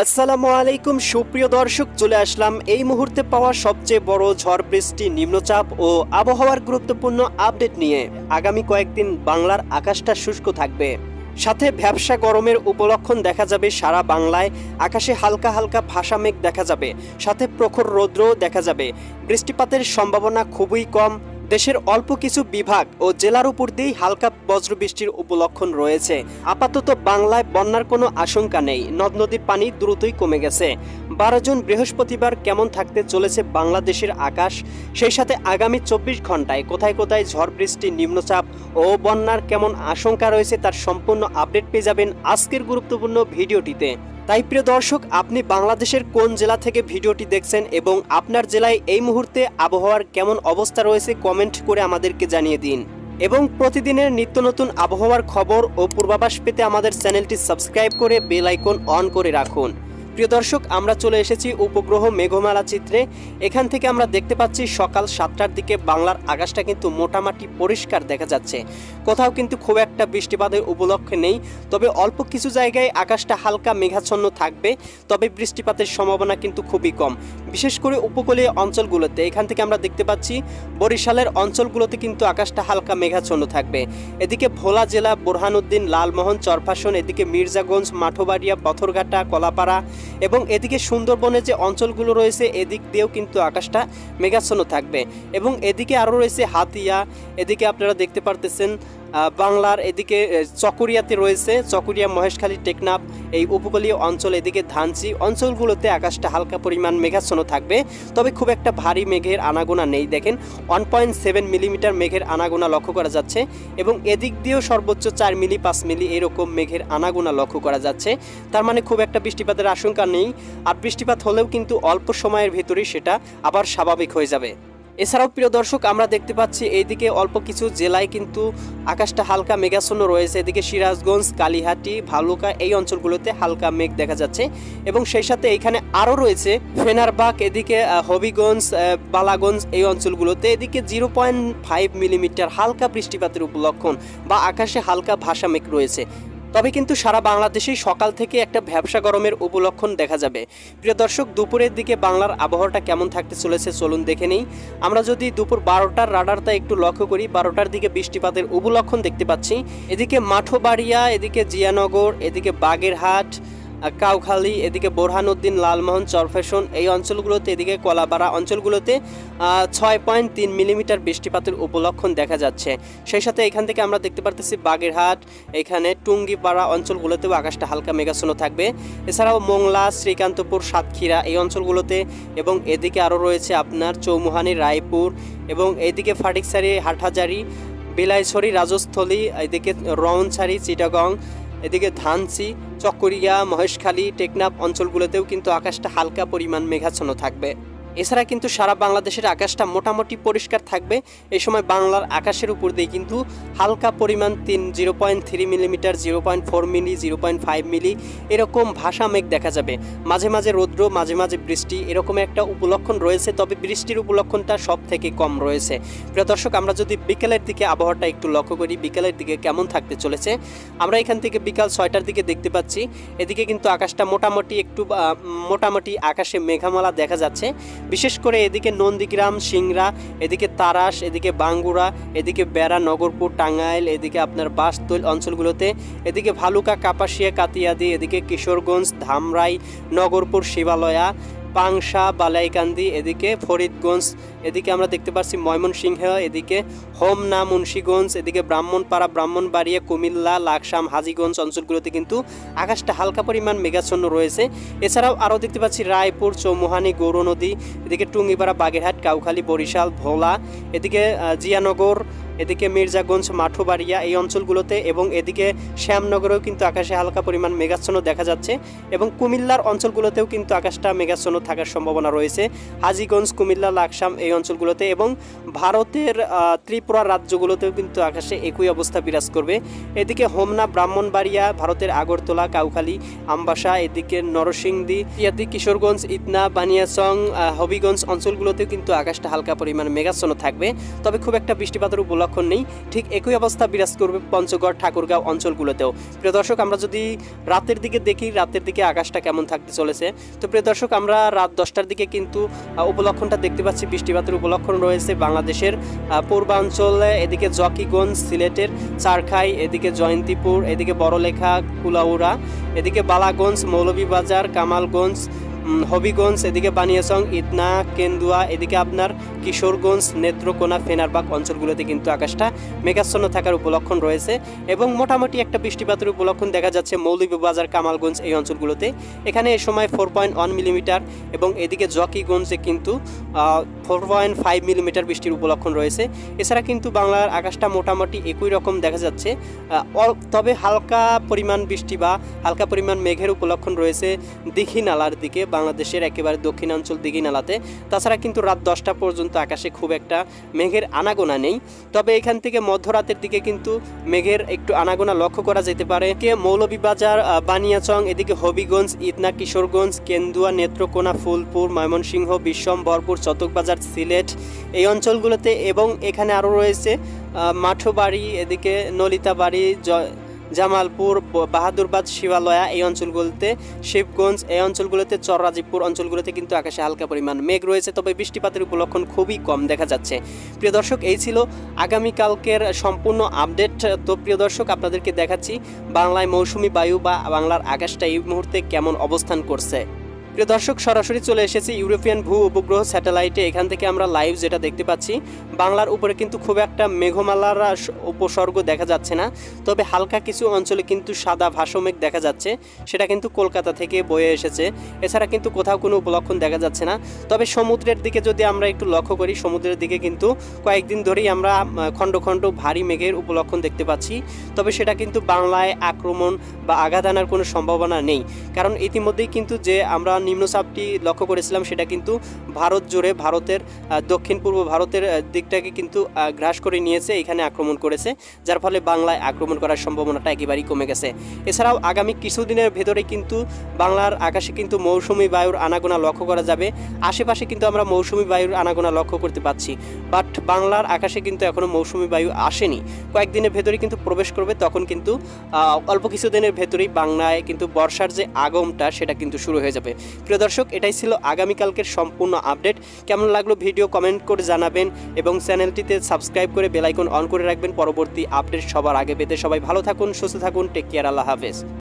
আসসালামু আলাইকুম, সুপ্রিয় দর্শক, চলে আসলাম এই মুহূর্তে পাওয়া সবচেয়ে বড় ঝড় বৃষ্টি, নিম্নচাপ ও আবহাওয়ার গুরুত্বপূর্ণ আপডেট নিয়ে আগামী কয়েকদিন বাংলার আকাশটা শুষ্ক থাকবে। সাথে ভ্যাবসা গরমের উপলক্ষণ দেখা যাবে সারা বাংলায়, আকাশে হালকা হালকা ভাসা মেঘ দেখা যাবে, সাথে প্রখর রৌদ্রও দেখা যাবে। বৃষ্টিপাতের সম্ভাবনা খুবই কম দেশের অল্প কিছু বিভাগ ও জেলার উপর দিয়েই হালকা বজ্রবৃষ্টির উপলক্ষণ রয়েছে। আপাতত বাংলায় বন্যার কোনো আশঙ্কা নেই। নদ নদীর পানি দ্রুতই কমে গেছে। বারো জুন বৃহস্পতিবার কেমন থাকতে চলেছে বাংলাদেশের আকাশ? সেই সাথে আগামী চব্বিশ ঘন্টায় কোথায় কোথায় ঝড় বৃষ্টি, নিম্নচাপ ও বন্যার কেমন আশঙ্কা রয়েছে তার সম্পূর্ণ আপডেট পেয়ে যাবেন আজকের গুরুত্বপূর্ণ ভিডিওটিতে। তাই প্রিয় দর্শক, আপনি বাংলাদেশের কোন জেলা থেকে ভিডিওটি দেখছেন এবং আপনার জেলায় এই মুহূর্তে আবহাওয়ার কেমন অবস্থা রয়েছে কমেন্ট করে আমাদেরকে জানিয়ে দিন। এবং প্রতিদিনের নিত্য নতুন আবহাওয়ার খবর ও পূর্বাভাস পেতে আমাদের চ্যানেলটি সাবস্ক্রাইব করে বেল আইকন অন করে রাখুন। প্রিয় দর্শক, আমরা চলে এসেছি উপগ্রহ মেঘমালা চিত্রে। এখান থেকে আমরা দেখতে পাচ্ছি সকাল সাতটার দিকে বাংলার আকাশটা কিন্তু মোটামুটি পরিষ্কার দেখা যাচ্ছে। কোথাও কিন্তু খুব একটা বৃষ্টিপাতের উপলক্ষে নেই। তবে অল্প কিছু জায়গায় আকাশটা হালকা মেঘাচ্ছন্ন থাকবে, তবে বৃষ্টিপাতের সম্ভাবনা কিন্তু খুবই কম। বিশেষ করে উপকূলীয় অঞ্চলগুলোতে, এখান থেকে আমরা দেখতে পাচ্ছি বরিশালের অঞ্চলগুলোতে কিন্তু আকাশটা হালকা মেঘাচ্ছন্ন থাকবে। এদিকে ভোলা জেলা, বোরহানুদ্দিন, লালমোহন, চরফাসন, এদিকে মির্জাগঞ্জ, মাঠবাড়িয়া পথরঘাটা কলাপাড়া এবং এদিকে সুন্দরবনে যে অঞ্চলগুলো রয়েছে, এদিক দিয়েও কিন্তু আকাশটা মেঘাচ্ছন্ন থাকবে। এবং এদিকে আরও রয়েছে হাতিয়া, এদিকে আপনারা দেখতে পারতেছেন বাংলার এদিকে চকরিয়াতে রয়েছে, চকরিয়া মহেশখালী টেকনাফ, এই উপকূলীয় অঞ্চল এদিকে ধানচি। অঞ্চলগুলোতে আকাশটা হালকা পরিমাণ মেঘাচ্ছন্ন থাকবে, তবে খুব একটা ভারী মেঘের আনাগোনা নেই। দেখেন ওয়ান পয়েন্ট সেভেন মিলিমিটার মেঘের আনাগোনা লক্ষ্য করা যাচ্ছে এবং এদিক দিয়েও সর্বোচ্চ চার মিলি পাঁচ মিলি এরকম মেঘের আনাগোনা লক্ষ্য করা যাচ্ছে। তার মানে খুব একটা বৃষ্টিপাতের আশঙ্কা নেই। আর বৃষ্টিপাত হলেও কিন্তু অল্প সময়ের ভিতরেই সেটা আবার স্বাভাবিক হয়ে যাবে। এছাড়াও প্রিয় দর্শক, আমরা দেখতে পাচ্ছি এইদিকে অল্প কিছু জেলায় কিন্তু আকাশটা হালকা মেঘাচ্ছন্ন রয়েছে। এদিকে সিরাজগঞ্জ, কালীহাটি, ভালুকা এই অঞ্চলগুলোতে হালকা মেঘ দেখা যাচ্ছে এবং সেই সাথে এখানে আরও রয়েছে ফেনারবাগ, এদিকে হবিগঞ্জ বালাগঞ্জ এই অঞ্চলগুলোতে এদিকে জিরো পয়েন্ট ফাইভ মিলিমিটার হালকা বৃষ্টিপাতের উপলক্ষণ বা আকাশে হালকা ভাসা মেঘ রয়েছে। তবে কিন্তু সারা বাংলাদেশেই সকাল থেকে একটা ভ্যাবসা গরমের উপলক্ষণ দেখা যাবে। প্রিয় দর্শক, দুপুরের দিকে বাংলার আবহাওয়াটা কেমন থাকতে চলেছে চলুন দেখে নেই। আমরা যদি দুপুর বারোটার রাডারটা একটু লক্ষ্য করি, বারোটার দিকে বৃষ্টিপাতের উপলক্ষণ দেখতে পাচ্ছি। এদিকে মাঠোবাড়িয়া, এদিকে জিয়ানগর, এদিকে বাগেরহাট কাউখালী, এদিকে বোরহানুদ্দিন, লালমোহন, চরফেশন, এই অঞ্চলগুলোতে এদিকে কলাপাড়া অঞ্চলগুলোতে ছয় পয়েন্ট তিন মিলিমিটার বৃষ্টিপাতের উপলক্ষণ দেখা যাচ্ছে। সেই সাথে এখান থেকে আমরা দেখতে পারতেছি বাগেরহাট, এখানে টুঙ্গিপাড়া অঞ্চলগুলোতেও আকাশটা হালকা মেঘাচ্ছন্ন থাকবে। এছাড়াও মোংলা, শ্রীকান্তপুর, সাতক্ষীরা এই অঞ্চলগুলোতে এবং এদিকে আরও রয়েছে আপনার চৌমুহানি, রায়পুর এবং এদিকে ফাটিকসারি, হাটহাজারি, বিলাইছড়ি, রাজস্থলী, এদিকে রওনছাড়ি, চিটাগং এদিকে ধানসি চকরিয়া মহেশখালী টেকনাফ অঞ্চলগুলোতেও কিন্তু আকাশটা হালকা পরিমাণ মেঘাচ্ছন্ন থাকবে। এছাড়া কিন্তু সারা বাংলাদেশের আকাশটা মোটামুটি পরিষ্কার থাকবে। এই সময় বাংলার আকাশের উপর দিয়ে কিন্তু হালকা পরিমাণ তিন, zero point three millimetre, zero point four milli, zero point five milli এরকম ভাষা মেঘ দেখা যাবে। মাঝে মাঝে রৌদ্র, মাঝে মাঝে বৃষ্টি এরকম একটা উপলক্ষণ রয়েছে, তবে বৃষ্টির উপলক্ষণটা সব থেকে কম রয়েছে। প্রিয় দর্শক, আমরা যদি বিকেলের দিকে আবহাওয়াটা একটু লক্ষ্য করি, বিকেলের দিকে কেমন থাকতে চলেছে, আমরা এখান থেকে বিকাল ছয়টার দিকে দেখতে পাচ্ছি। এদিকে কিন্তু আকাশটা মোটামুটি একটু মোটামুটি আকাশে মেঘামালা দেখা যাচ্ছে। বিশেষ করে এদিকে নন্দীগ্রাম সিংরা এদিকে তারাস, এদিকে বাঙ্গুড়া, এদিকে বেড়া, নগরপুর, টাঙ্গাইল, এদিকে আপনার বাসতৈল অঞ্চলগুলোতে, এদিকে ভালুকা, কাপাসিয়া, কাতিয়াদি, এদিকে কিশোরগঞ্জ, ধামরাই, নগরপুর, শিবালয়া পাংশা বালাইকান্দি, এদিকে ফরিদগঞ্জ, এদিকে আমরা দেখতে পাচ্ছি ময়মনসিংহ, এদিকে হোমনা মুন্সীগঞ্জ, এদিকে ব্রাহ্মণপাড়া, ব্রাহ্মণবাড়িয়া, কুমিল্লা, লাকসাম, হাজিগঞ্জ অঞ্চলগুলোতে কিন্তু আকাশটা হালকা পরিমাণ মেঘাচ্ছন্ন রয়েছে। এছাড়াও আরও দেখতে পাচ্ছি রায়পুর, চৌমুহানি গৌর নদী, এদিকে টুঙ্গিপাড়া, বাগেরহাট, কাউখালী, বরিশাল, ভোলা, এদিকে জিয়ানগর এদিকে মির্জাগঞ্জ, মাঠোবাড়িয়া এই অঞ্চলগুলোতে এবং এদিকে শ্যামনগরেও কিন্তু আকাশে হালকা পরিমাণ মেঘাচ্ছন্ন দেখা যাচ্ছে এবং কুমিল্লার অঞ্চলগুলোতেও কিন্তু আকাশটা মেঘাচ্ছন্ন থাকার সম্ভাবনা রয়েছে। হাজীগঞ্জ, কুমিল্লা, লাকসাম এই অঞ্চলগুলোতে এবং ভারতের ত্রিপুরা রাজ্যগুলোতেও কিন্তু আকাশে একই অবস্থা বিরাজ করবে। এদিকে হোমনা, ব্রাহ্মণবাড়িয়া, ভারতের আগরতলা, কাউখালী, আমবাসা, এদিকে নরসিংদী, ইয়াদি, কিশোরগঞ্জ, ইতনা, বানিয়াচং হবিগঞ্জ অঞ্চলগুলোতেও কিন্তু আকাশটা হালকা পরিমাণ মেঘাচ্ছন্ন থাকবে। তবে খুব একটা বৃষ্টিপাতের উপলক্ষণ উপলক্ষণ নেই। ঠিক একই অবস্থা বিরাজ করবে পঞ্চগড়, ঠাকুরগাঁও অঞ্চলগুলোতেও। প্রিয় দর্শক, আমরা যদি রাতের দিকে দেখি, রাতের দিকে আকাশটা কেমন থাকতে চলেছে, তো প্রিয় দর্শক, আমরা রাত দশটার দিকে কিন্তু উপলক্ষণটা দেখতে পাচ্ছি। বৃষ্টিপাতের উপলক্ষণ রয়েছে বাংলাদেশের পূর্বাঞ্চলে এদিকে জকিগঞ্জ, সিলেটের, চারখাই, এদিকে জয়ন্তীপুর, এদিকে বড়লেখা, কুলাউড়া, এদিকে বালাগঞ্জ, মৌলভীবাজার, কামালগঞ্জ হবিগঞ্জ, এদিকে বানিয়াচং ইদনা কেন্দুয়া, এদিকে আপনার কিশোরগঞ্জ, নেত্রকোনা, ফেনারবাগ অঞ্চলগুলোতে কিন্তু আকাশটা মেঘাচ্ছন্ন থাকার উপলক্ষণ রয়েছে এবং মোটামুটি একটা বৃষ্টিপাতের উপলক্ষণ দেখা যাচ্ছে মৌলভীবাজার, কামালগঞ্জ এই অঞ্চলগুলোতে। এখানে এ সময় ফোর পয়েন্ট ওয়ান মিলিমিটার এবং এদিকে জকিগঞ্জে কিন্তু ফোর পয়েন্ট ফাইভ মিলিমিটার বৃষ্টির উপলক্ষণ রয়েছে। এছাড়া কিন্তু বাংলার আকাশটা মোটামুটি একই রকম দেখা যাচ্ছে। তবে হালকা পরিমাণ বৃষ্টি বা হালকা পরিমাণ মেঘের উপলক্ষণ রয়েছে দীঘি নালার দিকে। বাংলাদেশের একেবারে দক্ষিণাঞ্চল দীঘি নালাতে। তাছাড়া কিন্তু রাত দশটা পর্যন্ত আকাশে খুব একটা মেঘের আনাগোনা নেই। তবে এখান থেকে মধ্যরাতের দিকে কিন্তু মেঘের একটু আনাগোনা লক্ষ্য করা যেতে পারে। কে মৌলভীবাজার বানিয়াচং, এদিকে হবিগঞ্জ ইদনা কিশোরগঞ্জ, কেন্দুয়া, নেত্রকোনা, ফুলপুর, ময়মনসিংহ বিশ্বম বরপুর, চতকবাজার, সিলেট এই অঞ্চলগুলোতে এবং এখানে আরও রয়েছে মাঠবাড়ি, এদিকে নলিতাবাড়ি জামালপুর বাহাদুরবাদ শিবালয়া এই অঞ্চলগুলোতে, শিবগঞ্জ এই অঞ্চলগুলোতে, চররাজীবপুর অঞ্চলগুলোতে কিন্তু আকাশে হালকা পরিমাণ মেঘ রয়েছে, তবে বৃষ্টিপাতের উপলক্ষণ খুবই কম দেখা যাচ্ছে। প্রিয় দর্শক, এই ছিল আগামীকালকের সম্পূর্ণ আপডেট। তো প্রিয় দর্শক, আপনাদেরকে দেখাচ্ছি বাংলায় মৌসুমি বায়ু বা বাংলার আকাশটা এই মুহূর্তে কেমন অবস্থান করছে। প্রিয় দর্শক, সরাসরি চলে এসেছি ইউরোপিয়ান ভূ উপগ্রহ স্যাটেলাইটে। এখান থেকে আমরা লাইভ যেটা দেখতে পাচ্ছি, বাংলার উপরে কিন্তু খুব একটা মেঘমালার উপসর্গ দেখা যাচ্ছে না। তবে হালকা কিছু অঞ্চলে কিন্তু সাদা ভাসমেঘ দেখা যাচ্ছে, সেটা কিন্তু কলকাতা থেকে বয়ে এসেছে। এছাড়া কিন্তু কোথাও কোনো উপলক্ষণ দেখা যাচ্ছে না। তবে সমুদ্রের দিকে যদি আমরা একটু লক্ষ্য করি, সমুদ্রের দিকে কিন্তু কয়েকদিন ধরেই আমরা খণ্ড খণ্ড ভারী মেঘের উপলক্ষণ দেখতে পাচ্ছি। তবে সেটা কিন্তু বাংলায় আক্রমণ বা আঘাত আনার কোনো সম্ভাবনা নেই। কারণ ইতিমধ্যেই কিন্তু যে আমরা নিম্নচাপটি লক্ষ্য করেছিলাম, সেটা কিন্তু ভারত জুড়ে ভারতের দক্ষিণ পূর্ব ভারতের দিকটাকে কিন্তু গ্রাস করে নিয়েছে, এখানে আক্রমণ করেছে, যার ফলে বাংলায় আক্রমণ করার সম্ভাবনাটা একেবারেই কমে গেছে। এছাড়াও আগামী কিছুদিনের ভেতরে কিন্তু বাংলার আকাশে কিন্তু মৌসুমি বায়ুর আনাগোনা লক্ষ্য করা যাবে। আশেপাশে কিন্তু আমরা মৌসুমি বায়ুর আনাগোনা লক্ষ্য করতে পাচ্ছি, বাট বাংলার আকাশে কিন্তু এখনও মৌসুমি বায়ু আসেনি। কয়েকদিনের ভেতরে কিন্তু প্রবেশ করবে, তখন কিন্তু অল্প কিছুদিনের ভেতরেই বাংলায় কিন্তু বর্ষার যে আগমটা, সেটা কিন্তু শুরু হয়ে যাবে। প্রিয় দর্শক, এটাই ছিল আগামীকালকের সম্পূর্ণ আপডেট। কেমন লাগল ভিডিও কমেন্ট করে জানাবেন এবং চ্যানেলটিতে সাবস্ক্রাইব করে বেলাইকন অন করে রাখবেন। পরবর্তী আপডেট সবার আগে পেতে সবাই ভালো থাকুন, সুস্থ থাকুন, টেক কেয়ার, আল্লাহ হাফেজ।